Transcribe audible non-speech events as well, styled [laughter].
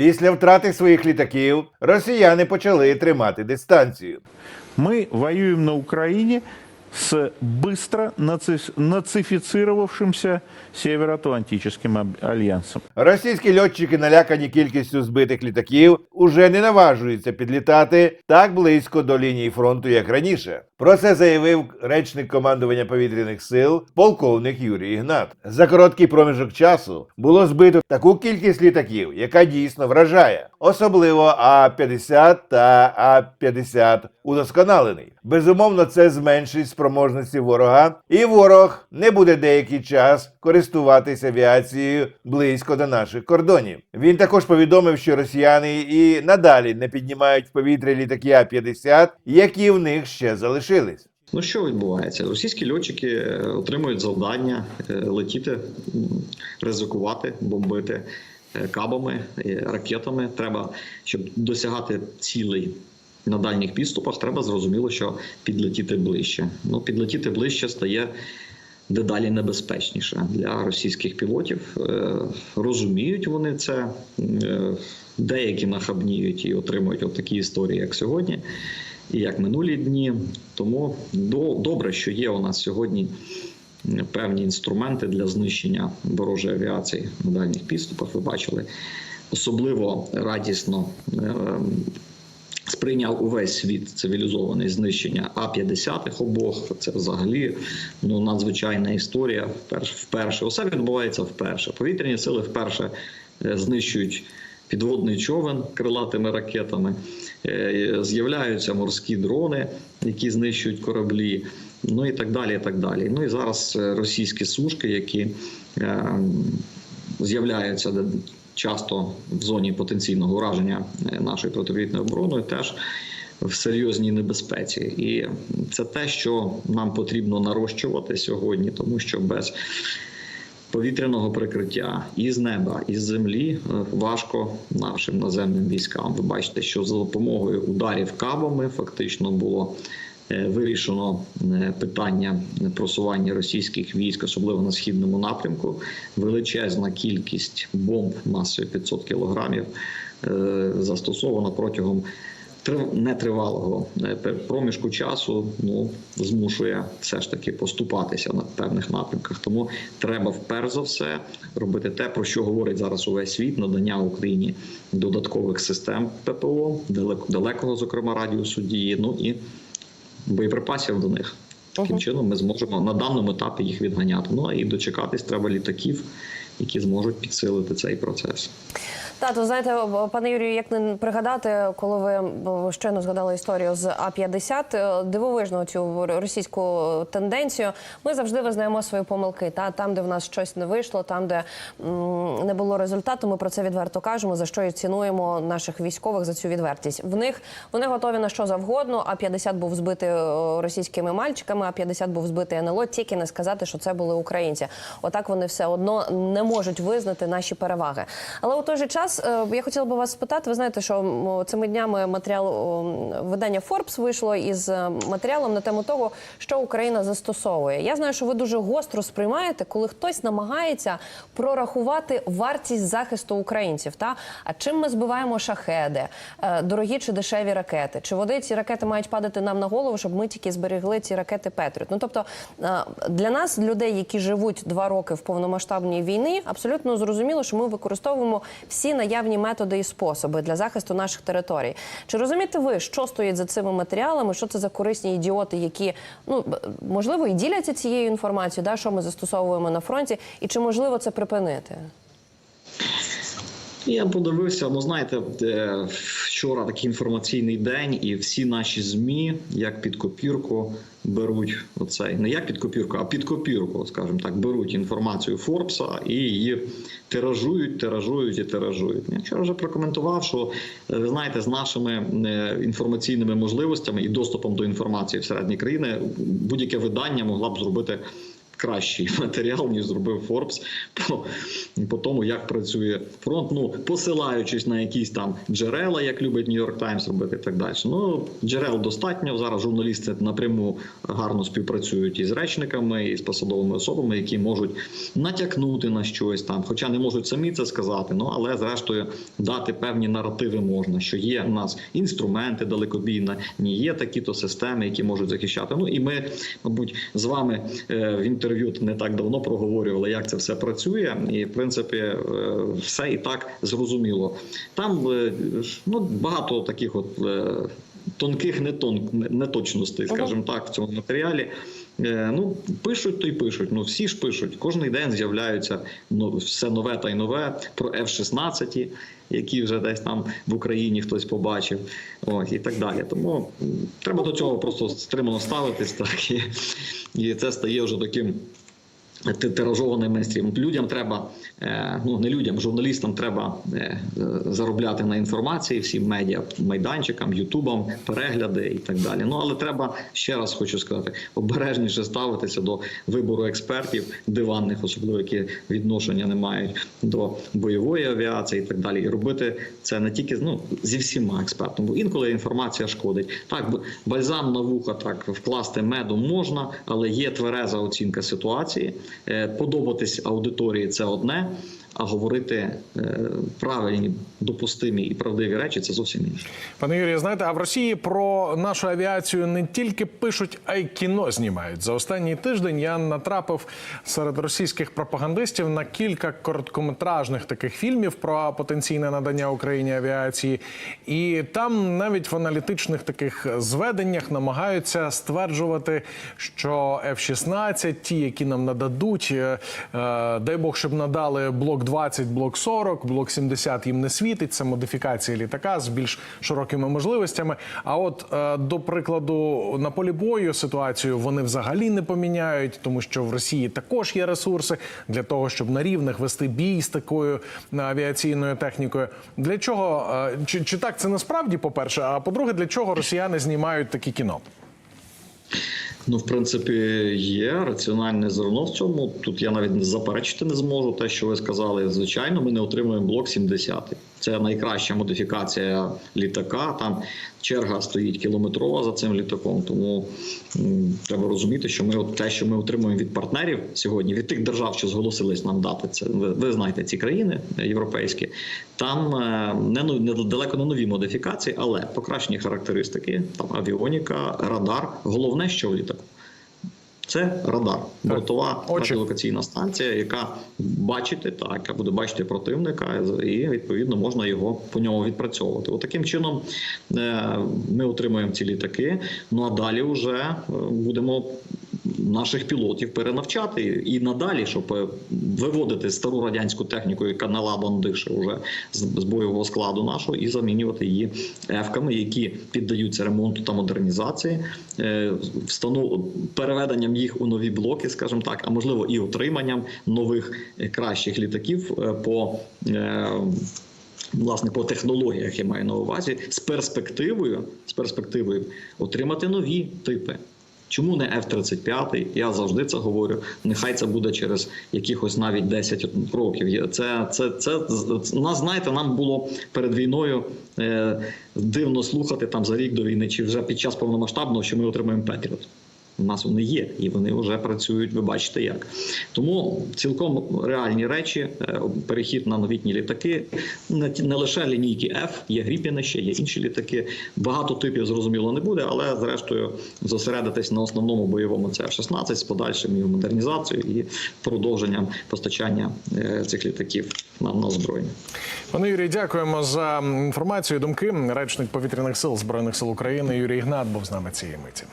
Після втрати своїх літаків росіяни почали тримати дистанцію. Ми воюємо на Украине с быстро наци- нацифицировавшимся Североатлантическим альянсом. Російські льотчики, налякані кількістю збитих літаків, уже не наважуються підлітати так близько до лінії фронту, як раніше. Про це заявив речник командування повітряних сил полковник Юрій Ігнат. За короткий проміжок часу було збито таку кількість літаків, яка дійсно вражає, особливо А-50 та А-50 удосконалений. Безумовно, це зменшить спроможності ворога, і ворог не буде деякий час користуватися авіацією близько до наших кордонів. Він також повідомив, що росіяни і надалі не піднімають в повітря літаки А-50, які в них ще залишились. Ну що відбувається? Російські льотчики е, отримують завдання е, летіти, ризикувати, бомбити е, кабами, ракетами. Треба, щоб досягати цілей на дальніх підступах, треба зрозуміло, що підлетіти ближче. Ну, підлетіти ближче стає дедалі небезпечніше для російських пілотів. Е, Розуміють вони це. Е, Деякі нахабніють і отримують от такі історії, як сьогодні і як минулі дні. Тому до, добре, що є у нас сьогодні певні інструменти для знищення ворожої авіації на дальніх підступах. Ви бачили особливо радісно. Сприйняв увесь світ цивілізований знищення А-50 обох. Це взагалі ну надзвичайна історія. Вперше, усе відбувається вперше. Повітряні сили вперше е, знищують підводний човен крилатими ракетами. Е, З'являються морські дрони, які знищують кораблі. Ну і так далі. і так далі. Ну і зараз е, російські сушки, які з'являються часто в зоні потенційного ураження е, нашої протиповітряної оборони, теж в серйозній небезпеці. І це те, що нам потрібно нарощувати сьогодні, тому що без повітряного прикриття і з неба, і з землі е, важко нашим наземним військам. Ви бачите, що за допомогою ударів кабами фактично було. Е, Вирішено е, питання просування російських військ, особливо на східному напрямку. Величезна кількість бомб масою 500 кілограмів е, застосовано протягом трив- нетривалого проміжку часу. Ну змушує все ж таки поступатися на певних напрямках. Тому треба вперше за все робити те, про що говорить зараз увесь світ: надання Україні додаткових систем ППО, далеко далекого, зокрема радіусу дії. Ну і боєприпасів до них. Таким чином ми зможемо на даному етапі їх відганяти. Ну і дочекатись треба літаків, які зможуть підсилити цей процес. Так, то знаєте, пане Юрію, як не пригадати, коли ви щойно згадали історію з А-50, е, дивовижно цю російську тенденцію. Ми завжди визнаємо свої помилки. Та там, де в нас щось не вийшло, там, де не було результату, ми про це відверто кажемо. За що і цінуємо наших військових за цю відвертість. В них вони готові на що завгодно. А-50 був збитий е, російськими мальчиками, А-50 був збитий НЛО, тільки не сказати, що це були українці. Отак вони все одно не можуть визнати наші переваги. Але у той же час е, я хотіла би вас спитати. Ви знаєте, що цими днями матеріал видання Forbes вийшло із е, матеріалом на тему того, що Україна застосовує. Я знаю, що ви дуже гостро сприймаєте, коли хтось намагається прорахувати вартість захисту українців. Та а чим ми збиваємо шахеди, Е, дорогі чи дешеві ракети? Чи вони ці ракети мають падати нам на голову, щоб ми тільки зберегли ці ракети Петріот? Ну тобто для нас, людей, які живуть два роки в повномасштабній війні, абсолютно зрозуміло, що ми використовуємо всі наявні методи і способи для захисту наших територій. Чи розумієте ви, що стоїть за цими матеріалами? Що це за корисні ідіоти, які ну можливо і діляться цією інформацією, да, що ми застосовуємо на фронті, і чи можливо це припинити? Я подивився, ну знаєте, е, вчора такий інформаційний день, і всі наші змі, як під копірку, беруть оцей не як під копірку, а під копірку, скажімо так, беруть інформацію Форбса і її тиражують, тиражують і тиражують. Я вчора вже прокоментував, що е, ви знаєте, з нашими е, інформаційними можливостями і доступом до інформації всередині країни будь-яке видання могла б зробити кращий [laughs] матеріал, ніж зробив Форбс по, по тому, як працює фронт. Ну, посилаючись на якісь там джерела, як любить Нью-Йорк Таймс робити, і так далі. Ну джерел достатньо. Зараз журналісти напряму гарно співпрацюють із речниками, і з посадовими особами, які можуть натякнути на щось там, хоча не можуть самі це сказати. Ну але зрештою дати певні наративи можна, що є у нас інструменти далекобійні, є такі-то системи, які можуть захищати. Ну і ми, мабуть, з вами е, в інтерв'ю не так давно проговорювали, як це все працює, і в принципі е, все і так зрозуміло. Там е, ну багато таких от. е, Тонких нетон, неточностей, скажімо так, в цьому матеріалі. Е, Ну, пишуть то й пишуть. Ну всі ж пишуть. Кожний день з'являються ну, все нове та й нове про F-16, які вже десь там в Україні хтось побачив. От, і так далі. Тому треба до цього просто стримано ставитись, так і, і це стає вже таким. Ти- Тиражованим майстрів. Людям треба, е, ну не людям, журналістам треба е, заробляти на інформації, всім медіа, майданчикам, ютубам, перегляди і так далі. Ну але треба ще раз хочу сказати, обережніше ставитися до вибору експертів, диванних, особливо які відношення не мають до бойової авіації і так далі. І робити це не тільки ну зі всіма експертами, бо інколи інформація шкодить. Так, бальзам на вуха так вкласти меду можна, але є твереза оцінка ситуації. Е, Подобатись аудиторії це одне, а говорити е, правильні, допустимі і правдиві речі це зовсім інше. Пане Юрію, знаєте, а в Росії про нашу авіацію не тільки пишуть, а й кіно знімають. За останній тиждень я натрапив серед російських пропагандистів на кілька короткометражних таких фільмів про потенційне надання Україні авіації. І там навіть в аналітичних таких зведеннях намагаються стверджувати, що F-16, ті, які нам нададуть, е, е, дай Бог, щоб надали блок 20, блок 40, блок 70 їм не світить. Це модифікація літака з більш широкими можливостями. А от е, до прикладу, на полі бою ситуацію вони взагалі не поміняють, тому що в Росії також є ресурси для того, щоб на рівних вести бій з такою е, авіаційною технікою. Для чого е, чи, чи так це насправді по перше? А по-друге, для чого росіяни знімають такі кіно? Ну, в принципі, є раціональне зерно в цьому. Тут я навіть заперечити не зможу те, що ви сказали. Звичайно, ми не отримуємо блок 70. Це найкраща модифікація літака. Там черга стоїть кілометрова за цим літаком. Тому треба розуміти, що ми от те, що ми отримуємо від партнерів сьогодні, від тих держав, що зголосились нам дати це. Ви, ви знаєте ці країни європейські. Там е, не, ну- не далеко не нові модифікації, але покращені характеристики, там авіоніка, радар. Головне, що в літаку. Це радар, бортова радіолокаційна станція, яка бачити так, яка буде бачити противника, і відповідно можна його по ньому відпрацьовувати. От таким чином е, ми отримуємо ці літаки. Ну а далі вже е, будемо. Наших пілотів перенавчати і надалі, щоб е, виводити стару радянську техніку, яка наладан дише вже з бойового складу нашого, і замінювати її ефками, які піддаються ремонту та модернізації, е, встанов... переведенням їх у нові блоки, скажімо так, а можливо і отриманням нових е, кращих літаків по. Власне, по технологіях я маю на увазі з перспективою, з перспективою отримати нові типи. Чому не F-35? Я завжди це говорю. Нехай це буде через якихось навіть 10 років. Це, це, це, нас, знаєте, нам було перед війною е, дивно слухати там за рік до війни, чи вже під час повномасштабного, що ми отримаємо Петріот. У нас вони є, і вони вже працюють. Ви бачите, як тому цілком реальні речі. е, Перехід на новітні літаки, не лише лінійки F, є Гріпіни, ще є інші літаки. Багато типів зрозуміло не буде, але зрештою зосередитись на основному бойовому це F-16 з подальшим його модернізацією і продовженням постачання е, цих літаків на, на озброєння. Пане Юрій, дякуємо за інформацію. Думки. Речник повітряних сил збройних сил України Юрій Ігнат був з нами цієї миті.